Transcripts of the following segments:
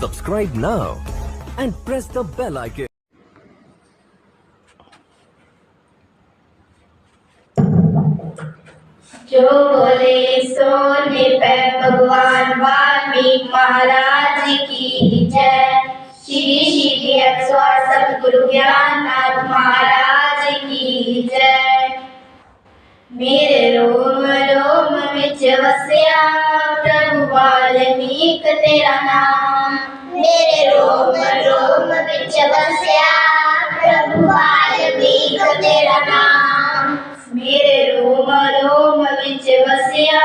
Subscribe now and press the bell icon. जो बोले सोने पे भगवान वाल्मीकि महाराज की जय। श्री श्री अक्षर सतगुरु ज्ञाननाथ महाराज की जय। मेरे रोम रोम विच वसया प्रभु वाल्मीकि तेरा नाम। कलोम विच बसिया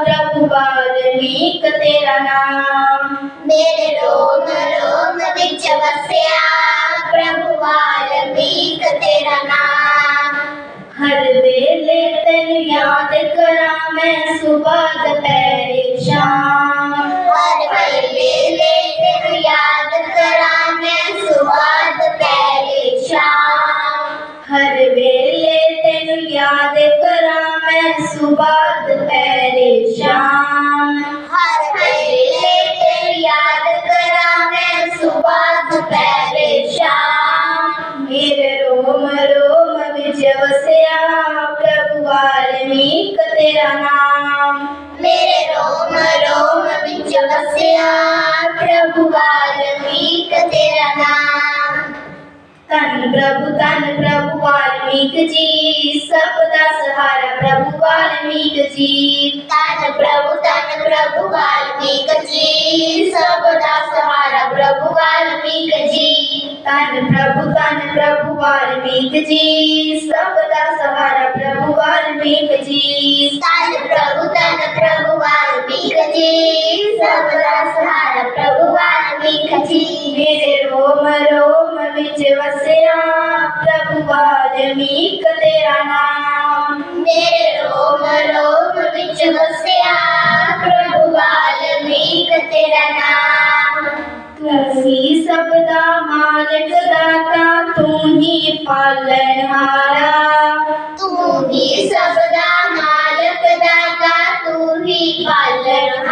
प्रभु वाल्मीक तेरा नाम मेरे रोम रोम विच बसिया प्रभु वाल्मीक तेरा नाम। हर वेले तेन याद करा मैं सुबह दोपहर शाम। आलमीन तेरा नाम मेरे रोम रोम बिच बसया प्रभु वाल्मीक तेरा नाम तन प्रभु तन प्रभु वाल्मीक जी सब सबदा सहारा प्रभु वाल्मीक जी तन प्रभु तन प्रभु वाल्मीक जी सब तन प्रभु तन प्रभु वाल्मीक जी। सबदा सहारा प्रभु वाल्मीक जी। तन प्रभु तन प्रभु वाल्मीक जी। सबदा सहारा प्रभु वाल्मीक जी। मेरे रोम रोम विच वसया प्रभु वाल्मीक तेरा नाम। मेरे रोम रोम विच वसया प्रभु वाल्मीक तेरा नाम। रफी सबदा मालिक दाता तू ही पालन हारा। तू ही सबदा मालिक दाता तू ही पालन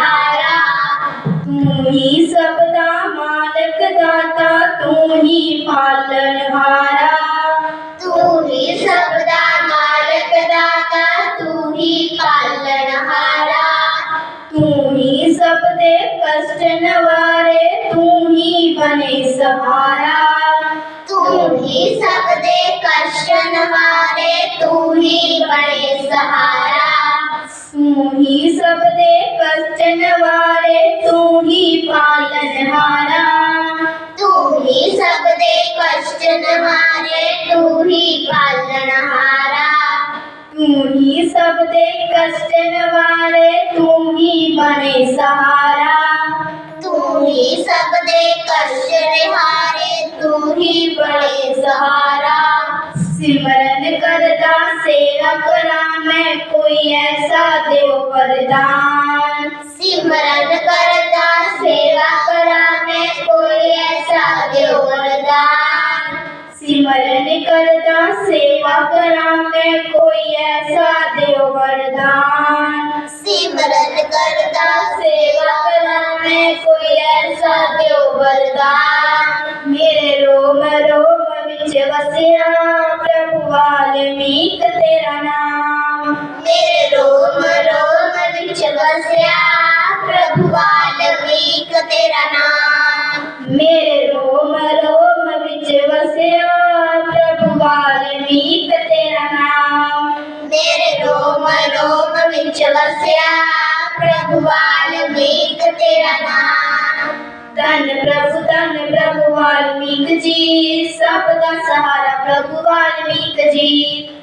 ही सब दे कष्टन हमारे तू ही बड़े सहारा। तू ही सब दे कष्टन वारे तू ही पालन हारा। तू ही सब दे कष्टन हमारे तू ही पालन हारा। तू ही सब दे कष्टन वारे तू ही बने सहारा। तू ही सब दे कष्टन हारे। ही बड़े सहारा। सिमरन करता सेवा करा मैं कोई ऐसा देव वरदान सिमरन करता सेवा करा मैं कोई ऐसा देव वरदान सिमरन करता सेवा करा मैं कोई ऐसा देव वरदान सिमरन करता सेवा करा मैं कोई ऐसा देव वरदान मेरे रोम रोम विच वसिया प्रभु वाल्मीक तेरा नाम। मेरे रोम रोम विच वसिया प्रभु वाल्मीक तेरा नाम। मेरे नाम धन प्रभु धन प्रभु वाल्मीकि जी। सबका सहारा प्रभु वाल्मीकि जी।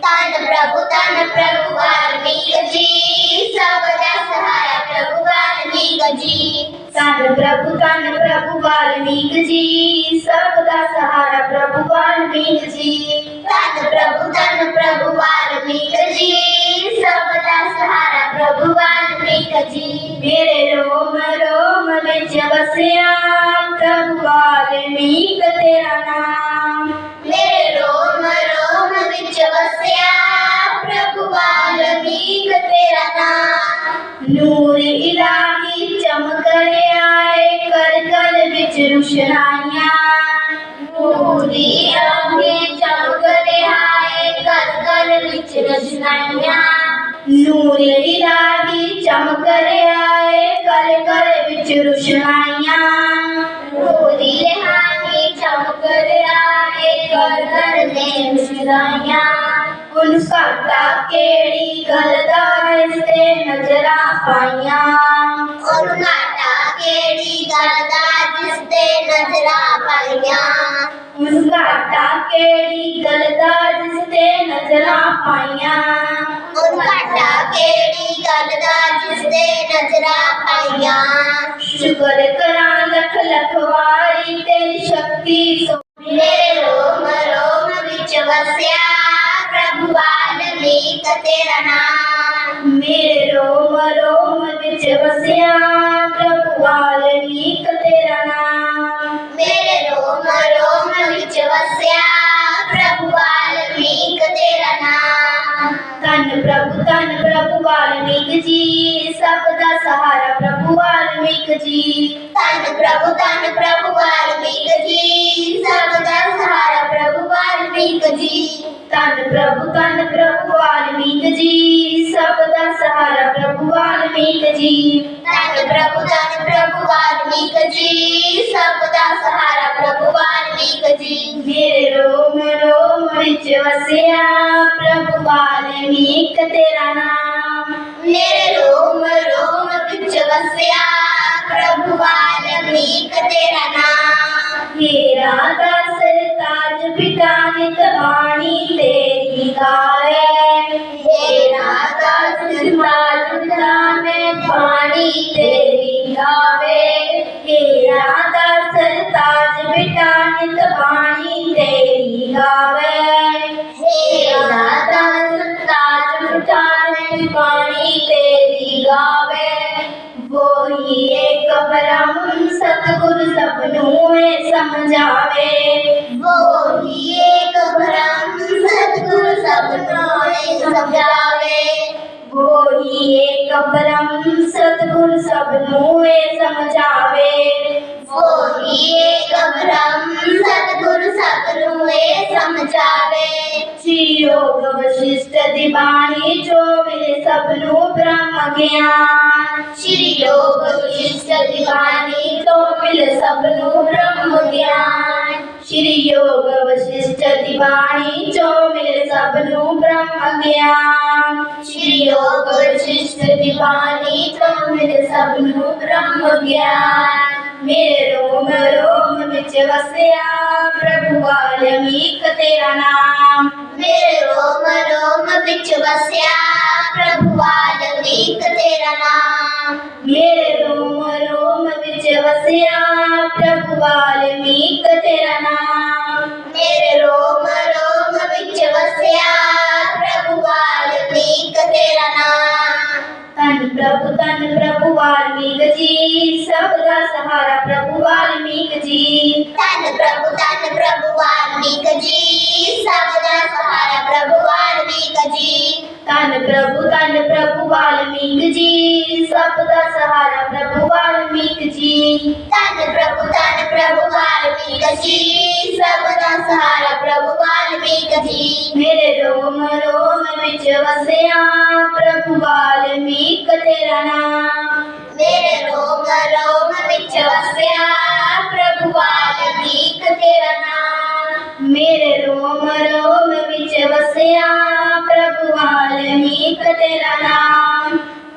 धन प्रभु धन प्रभु वाल्मीकि जी। सबका सहारा प्रभु वाल्मीकि जी। धन प्रभु धन प्रभु वाल्मीकि जी। सबका सहारा प्रभु वाल्मीकि जी। धन प्रभु धन प्रभु कजी, मेरे रोम रोम में जब से आम वाल्मीक तेरा नाम। मेरे रोम रोम में जब से प्रभु वाल्मीक तेरा नाम। नूर इलाही चमक रहे आए, कर कर बिच रोशनाइयाँ। नूर इलाही चमक रहे आए, कर कर बिच रोशनाइयाँ। नूर इलाही चमकर आए, कर कर बिच रुशनाइयाँ। गोरी लहानी चमकर आए, कर कर ने मुस्कुराइयाँ उन सबका केड़ी गलदार रस्ते नजरा पाइयाँ। उन नाटा केड़ी गलदार जिसते नजरा पाइयाँ। मुस्काटा केड़ी गलदार जिसते नजरा पाइयाँ। मुस्काटा केड़ी गलदार ਦਾ ਨਜ਼ਰਾਂ ਪਾਈਆਂ ਸ਼ੁਕਰ ਕਰਾਂ ਲੱਖ ਲੱਖ ਵਾਰੀ ਤੇਰੀ ਸ਼ਕਤੀ ਸੋ ਮੇਰੇ ਰੋਮ ਰੋਮ ਵਿੱਚ ਵਸਿਆ ਪ੍ਰਭੂ ਵਾਲਮੀਕ ਤੇਰਾ ਨਾਮ। ਮੇਰੇ ਰੋਮ ਰੋਮ ਵਿੱਚ ਵਸਿਆ ਪ੍ਰਭੂ ਵਾਲਮੀਕ ਧੰਨ ਪ੍ਰਭੂ ਧੰਨ ਪ੍ਰਭੂ ਵਾਲਮੀਕ ਜੀ ਸਭ ਦਾ ਸਹਾਰਾ ਪ੍ਰਭੂ ਵਾਲਮੀਕ ਜੀ ਧੰਨ ਪ੍ਰਭੂ ਧੰਨ ਪ੍ਰਭੂ ਵਾਲਮੀਕ ਜੀ ਸਭ ਦਾ ਸਹਾਰਾ ਪ੍ਰਭੂ ਵਾਲਮੀਕ ਜੀ ਧੰਨ ਪ੍ਰਭੂ ਧੰਨ ਪ੍ਰਭੂ ਵਾਲਮੀਕ ਜੀ ਸਭ ਦਾ ਸਹਾਰਾ ਪ੍ਰਭੂ ਵਾਲਮੀਕ ਜੀ ਧੰਨ ਪ੍ਰਭੂ ਧੰਨ ਪ੍ਰਭੂ ਵਾਲਮੀਕ ਜੀ ਸਭ ਦਾ ਸਹਾਰਾ ਪ੍ਰਭੂ ਵਾਲਮੀਕ ਜੀ ਮੇਰੇ ਰੋਮ ਰੋਮ ਵਿੱਚ ਵਸਿਆ ਪ੍ਰਭੂ ਵਾਲਮੀਕ ਤੇਰਾ ਨਾਮ ਮੇਰੇ ਰੋਮ ਰੋਮ ਵਿੱਚ ਵਸਿਆ ਪ੍ਰਭੂ ਵਾਲਮੀਕ ਤੇਰਾ ਨਾਮ ਹੀਰਾ ਦਾ ਸਰਤਾਜ ਪਿਤਾ ਨਿਤ ਬਾਣੀ ਤੇਰੀ गावे तेरा दस पानी तेरी गावे ताज बिटानित पानी तेरी गावे तेरा दस ताज पानी तेरी गावे वही एक सतगुरु सबनों में समझावे। सतनाए समझावे। वही जो मिले सबनु ब्रह्म ज्ञान। श्री योग वशिष्ठ दिवाणी तो मिले सबनु ब्रह्म ज्ञान। श्री योग विशिष्ट दीवानी ਤੋਂ ਮਿਲੇ ਸਭ ਨੂੰ ਬ੍ਰਹਮ ਗਿਆਨ ਸ੍ਰੀ ਯੋਗ ਵਸ਼ਿਸ਼ਟ ਦੀ ਬਾਣੀ ਜੋ ਮਿਲੇ ਸਭ ਨੂੰ ਬ੍ਰਹਮ ਗਿਆਨ श्री योग विशिष्ट दीवानी तो मेरे सब नु ब्रह्म ज्ञान ਮੇਰੇ ਰੋਮ ਰੋਮ ਵਿੱਚ ਵਸਿਆ ਪ੍ਰਭੂ ਵਾਲਮੀਕ ਤੇਰਾ ਨਾਮ मेरे रोम रोम बिच वस्या प्रभु वाल्मीक तेरा नाम ਮੇਰੇ ਰੋਮ ਰੋਮ ਵਿੱਚ ਵਸਿਆ ਪ੍ਰਭੂ ਵਾਲਮੀਕ वीर सबदा सहारा प्रभु वाल्मीक जी। धन प्रभु धन प्रभु वाल्मीकि जी। सबदा सहारा प्रभु वाल्मीकि जी। धन प्रभु धन प्रभु वाल्मीकि जी। सबदा सहारा प्रभु वाल्मीकि जी। धन प्रभु धन प्रभु वाल्मीक जी। सबदा सहारा प्रभु वाल्मीकि जी। मेरे रोम रोम विच वसया प्रभु वाल्मीकि तेरा नाम। मेरे करो मदिच्छवस्या प्रभुवादीक तेरा नाम। मेरे रोम रोम बिच बसया। प्रभु वाल्मीक तेरा नाम।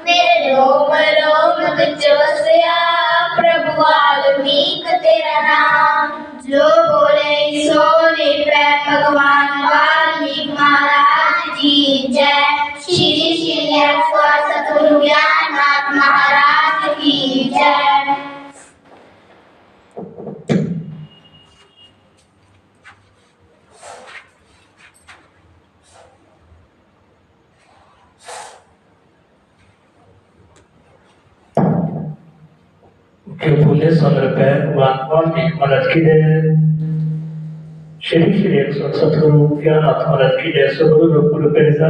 मेरे रोम रोम बिच वसया प्रभु वाल्मीक तेरा नाम। जो बोले सो पै भगवान वाल्मीकि महाराज जी जय। श्री श्री सतगुरु ज्ञान पुण्य संग्रह वात्माने मराठी जय श्री श्री एकशे सद्गुरु प्यानाथ मराठी जय सदगुरु गुरु परिसा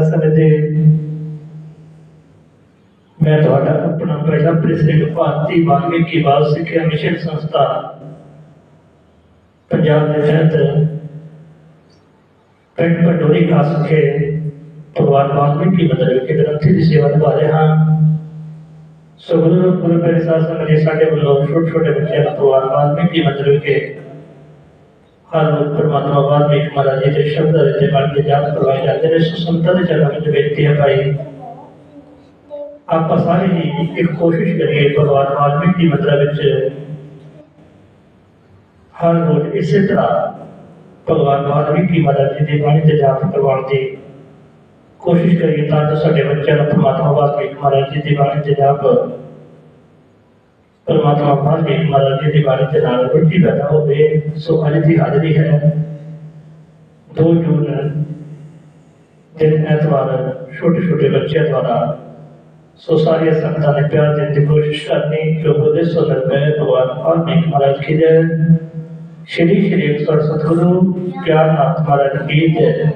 मैं थोड़ा अपना पहला प्रसिद्ध भारती वांगे की बात सीखे मिशन संस्था पंजाब के तहत पिंड पटोरी खास के भगवान वाल्मीकि की मदद के ग्रंथी की सेवा निभा रहे हैं। छोटे छोटे बच्चे तो आदमी की परमात्मा आदमी हमारा जी के शब्द के चरण में बेनती है भाई, आप कोशिश करिए भगवान आदमी की हर रोज इसे तरह भगवान आदमी की मदद के बाणी के जाप करवाने की ਕੋਸ਼ਿਸ਼ ਕਰੀਏ ਤਾਂ ਜੋ ਸਾਡੇ ਬੱਚਿਆਂ ਨੂੰ ਪਰਮਾਤਮਾ ਵਾਲਮੀਕ ਮਹਾਰਾਜ ਜੀ ਦੀ ਬਾਣੀ ਦੇ ਜਾਪ ਪਰਮਾਤਮਾ ਵਾਲਮੀਕ ਮਹਾਰਾਜ ਜੀ ਦੀ ਬਾਣੀ ਦੇ ਨਾਲ ਰੁਚੀ ਪੈਦਾ ਹੋਵੇ ਸੋ ਅੱਜ ਦੀ ਹਾਜ਼ਰੀ ਹੈ 2 ਜੂਨ ਦਿਨ ਐਤਵਾਰ ਛੋਟੇ ਛੋਟੇ ਬੱਚਿਆਂ ਦੁਆਰਾ ਸੋ ਸਾਰੀਆਂ ਸੰਗਤਾਂ ਨੇ ਪਿਆਰ ਦੇਣ ਦੀ ਕੋਸ਼ਿਸ਼ ਕਰਨੀ ਜੋ ਬੋਲੇ ਸੋ ਨਰਪੈ ਭਗਵਾਨ ਵਾਲਮੀਕ ਮਹਾਰਾਜ ਕੀ ਜੈ ਸ਼੍ਰੀ ਸ਼੍ਰੀ ਅਕਸਰ ਸਤਿਗੁਰੂ ਪਿਆਰ ਨਾਥ ਮਹਾਰਾਜ ਕੀ ਜੈ